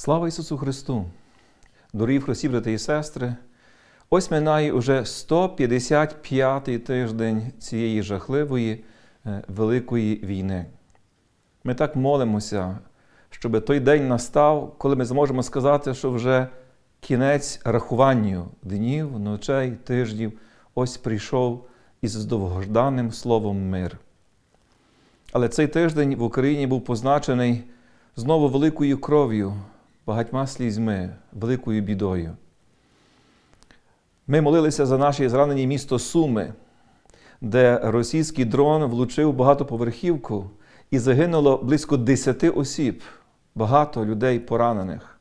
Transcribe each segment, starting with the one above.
Слава Ісусу Христу! Дорогі Христі, брати і сестри! Ось минає уже 155-й тиждень цієї жахливої е, великої війни. Ми так молимося, щоб той день настав, коли ми зможемо сказати, що вже кінець рахуванню днів, ночей, тижнів ось прийшов із довгожданним словом мир. Але цей тиждень в Україні був позначений знову великою кров'ю, багатьма слізьми, великою бідою. Ми молилися за наше зранені місто Суми, де російський дрон влучив багатоповерхівку і загинуло близько 10 осіб, багато людей поранених.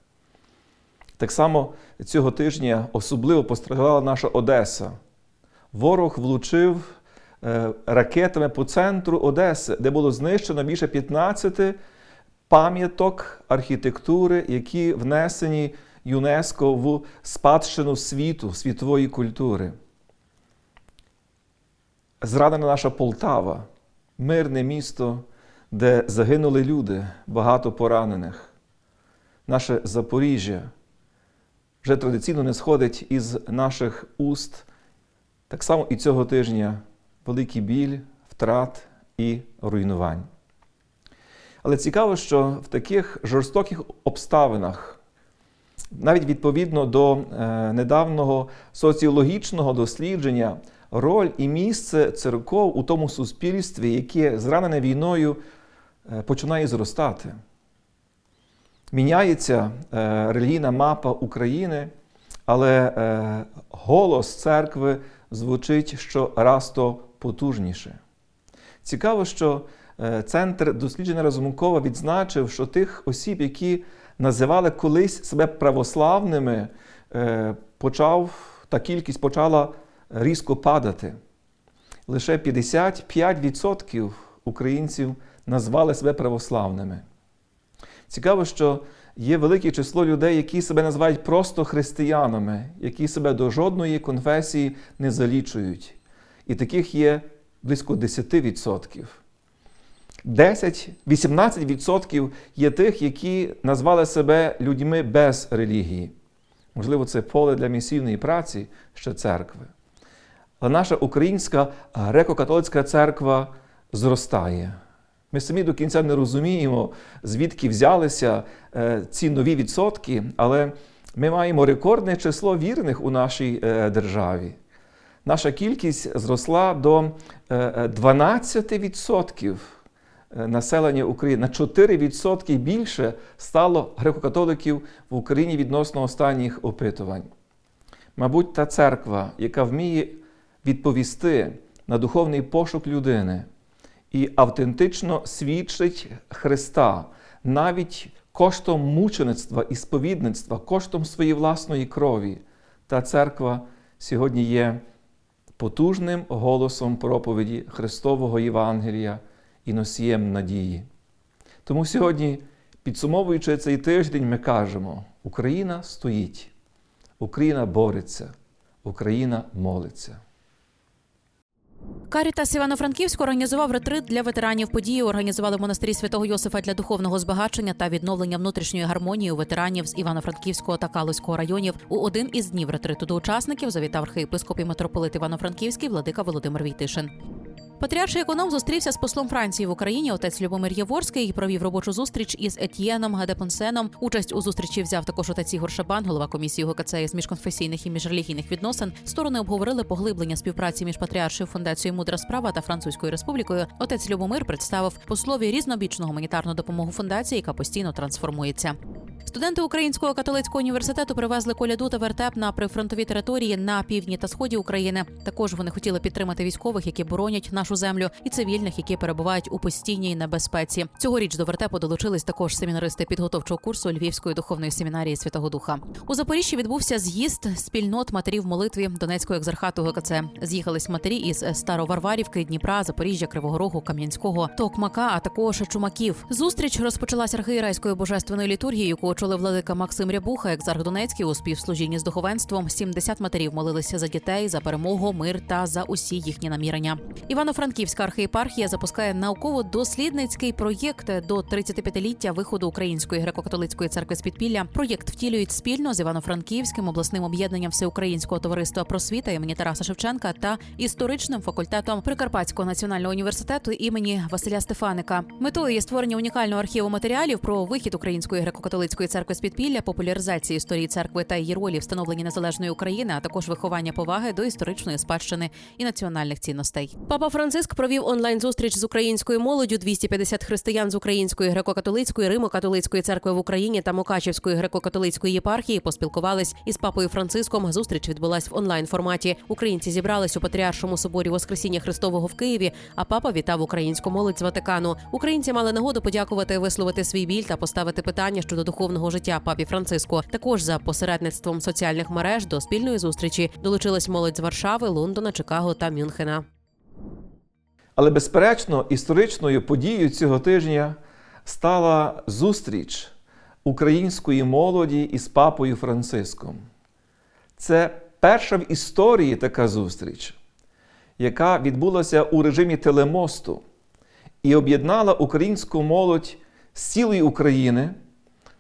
Так само цього тижня особливо постраждала наша Одеса. Ворог влучив е, ракетами по центру Одеси, де було знищено більше 15 пам'яток архітектури, які внесені ЮНЕСКО в спадщину світу, світової культури. Зрадена наша Полтава, мирне місто, де загинули люди, багато поранених. Наше Запоріжжя вже традиційно не сходить із наших уст. Так само і цього тижня великий біль, втрат і руйнувань. Але цікаво, що в таких жорстоких обставинах, навіть відповідно до е, недавнього соціологічного дослідження, роль і місце церков у тому суспільстві, яке зранене війною е, починає зростати. Міняється е, релігійна мапа України, але голос церкви звучить щораз то потужніше. Цікаво, що Центр дослідження Разумкова відзначив, що тих осіб, які називали колись себе православними, е, почав, та кількість почала різко падати. Лише 55% українців назвали себе православними. Цікаво, що є велике число людей, які себе називають просто християнами, які себе до жодної конфесії не залічують. І таких є близько 10%. 10-18% є тих, які назвали себе людьми без релігії. Можливо, це поле для місійної праці ще церкви. Але наша українська греко-католицька церква зростає. Ми самі до кінця не розуміємо, звідки взялися е, ці нові відсотки, але ми маємо рекордне число вірних у нашій е, державі. Наша кількість зросла до е, 12% населення України. На 4% більше стало греко-католиків в Україні відносно останніх опитувань. Мабуть, та церква, яка вміє відповісти на духовний пошук людини і автентично свідчить Христа навіть коштом мучеництва і сповідництва, коштом своєї власної крові. Та церква сьогодні є потужним голосом проповіді Христового Євангелія і носієм надії. Тому сьогодні, підсумовуючи цей тиждень, ми кажемо: Україна стоїть, Україна бореться, Україна молиться. Карітас Івано-Франківськ організував ретрит для ветеранів події. Організували в монастирі святого Йосифа для духовного збагачення та відновлення внутрішньої гармонії у ветеранів з Івано-Франківського та Калузького районів. У один із днів ретриту до учасників завітав архієпископ і митрополит Івано-Франківський владика Володимир Війтишин. Патріарший економ зустрівся з послом Франції в Україні. Отець Любомир Яворський і провів робочу зустріч із Етьєном Гадепонсеном. Участь у зустрічі взяв також отець Ігор Шабан, голова комісії ГКЦ з міжконфесійних і міжрелігійних відносин. Сторони обговорили поглиблення співпраці між патріаршою фундацією Мудра справа та Французькою республікою. Отець Любомир представив послові різнобічну гуманітарну допомогу фундації, яка постійно трансформується. Студенти Українського католицького університету привезли коляду та вертеп на прифронтові території на півдні та сході України. Також вони хотіли підтримати військових, які боронять нашу землю, і цивільних, які перебувають у постійній небезпеці. Цьогоріч до вертепу долучились також семінаристи підготовчого курсу Львівської духовної семінарії Святого Духа. У Запоріжжі відбувся з'їзд спільнот матерів молитві Донецького екзархату ГКЦ. З'їхались матері із Староварварівки, Дніпра, Запоріжжя, Кривого Рогу, Кам'янського, Токмака, а також Чумаків. Зустріч розпочалась архієрейською божественною літургією, яку очолив владика Максим Рябуха, екзарх Донецький у співслужінні з духовенством. 70 матерів молилися за дітей, за перемогу, мир та за усі їхні намірення. Івано-Франківська архієпархія запускає науково-дослідницький проєкт до 35-ліття виходу Української греко-католицької церкви з підпілля. Проєкт втілюють спільно з Івано-Франківським обласним об'єднанням Всеукраїнського товариства просвіта імені Тараса Шевченка та історичним факультетом Прикарпатського національного університету імені Василя Стефаника. Метою є створення унікального архіву матеріалів про вихід Української греко-католицької церкви з підпілля, популяризації історії церкви та її ролі в незалежної України, а також виховання поваги до історичної спадщини і національних цінностей. Папа Франциск провів онлайн зустріч з українською молоддю. 250 християн з Української греко-католицької, Римо-католицької церкви в Україні та Мукачівської греко-католицької єпархії поспілкувались із папою Франциском. Зустріч відбулась в онлайн форматі. Українці зібрались у Патріаршому соборі Воскресіння Христового в Києві. А папа вітав українську молодь з Ватикану. Українці мали нагоду подякувати, висловити свій біль та поставити питання щодо духовного життя папі Франциску. Також за посередництвом соціальних мереж до спільної зустрічі долучилась молодь з Варшави, Лондона, Чикаго та Мюнхена. Але, безперечно, історичною подією цього тижня стала зустріч української молоді із папою Франциском. Це перша в історії така зустріч, яка відбулася у режимі телемосту і об'єднала українську молодь з цілої України.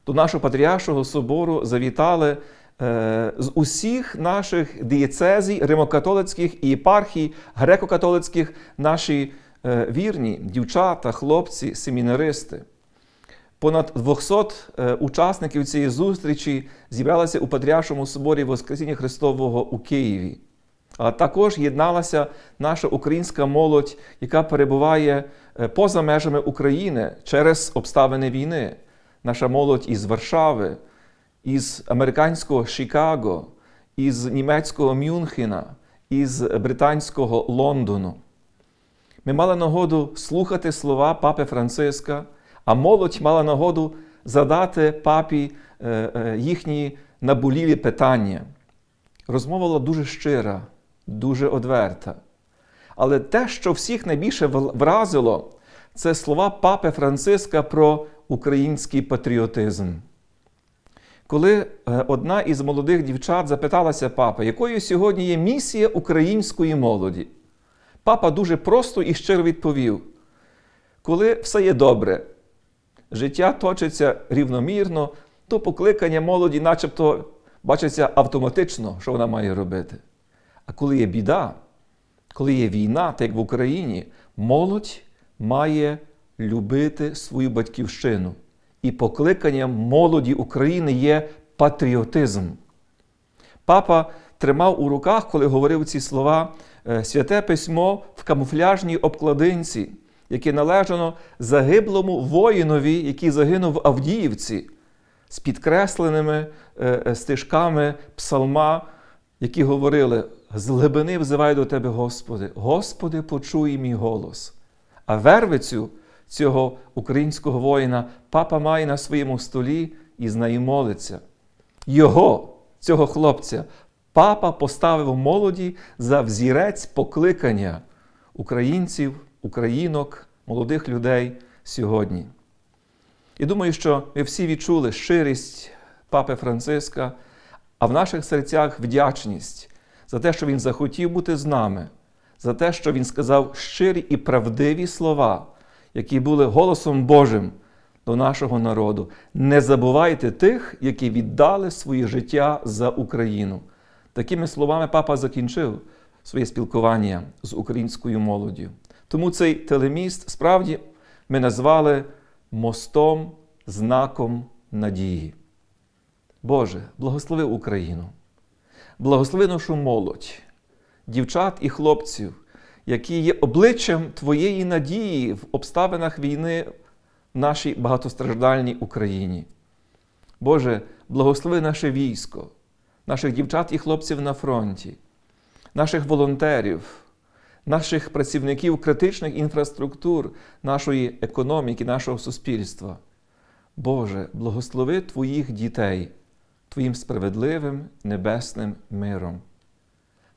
До нашого Патріаршого собору завітали е, з усіх наших дієцезій, римокатолицьких і єпархій, греко-католицьких наші е, вірні дівчата, хлопці, семінаристи. Понад 200 е, учасників цієї зустрічі зібралися у Патріаршому соборі Воскресіння Христового у Києві. А також єдналася наша українська молодь, яка перебуває поза межами України через обставини війни. Наша молодь із Варшави, із американського Чикаго, із німецького Мюнхена, із британського Лондону. Ми мали нагоду слухати слова папи Франциска, а молодь мала нагоду задати папі е, е, їхні наболілі питання. Розмова була дуже щира, дуже одверта. Але те, що всіх найбільше вразило, це слова папи Франциска про український патріотизм. Коли е, одна із молодих дівчат запиталася папи, якою сьогодні є місія української молоді, папа дуже просто і щиро відповів: коли все є добре, життя точиться рівномірно, то покликання молоді, начебто, бачиться автоматично, що вона має робити. А коли є біда, коли є війна, так як в Україні, молодь має любити свою батьківщину. І покликанням молоді України є патріотизм. Папа тримав у руках, коли говорив ці слова, е, святе письмо в камуфляжній обкладинці, яке належало загиблому воїнові, який загинув в Авдіївці, з підкресленими е, е, стежками псалма, які говорили: з глибини взивай до тебе, Господи, Господи, почуй мій голос. А вервицю цього українського воїна папа має на своєму столі і з нею молиться. Його, цього хлопця, папа поставив молоді за взірець покликання українців, українок, молодих людей сьогодні. І думаю, що ми всі відчули щирість папи Франциска, а в наших серцях вдячність за те, що він захотів бути з нами, за те, що він сказав щирі і правдиві слова, які були голосом Божим до нашого народу. Не забувайте тих, які віддали своє життя за Україну. Такими словами папа закінчив своє спілкування з українською молоддю. Тому цей телеміст справді ми назвали мостом, знаком надії. Боже, благослови Україну, благослови нашу молодь, дівчат і хлопців, які є обличчям Твоєї надії в обставинах війни в нашій багатостраждальній Україні. Боже, благослови наше військо, наших дівчат і хлопців на фронті, наших волонтерів, наших працівників критичних інфраструктур нашої економіки, нашого суспільства. Боже, благослови Твоїх дітей Твоїм справедливим небесним миром.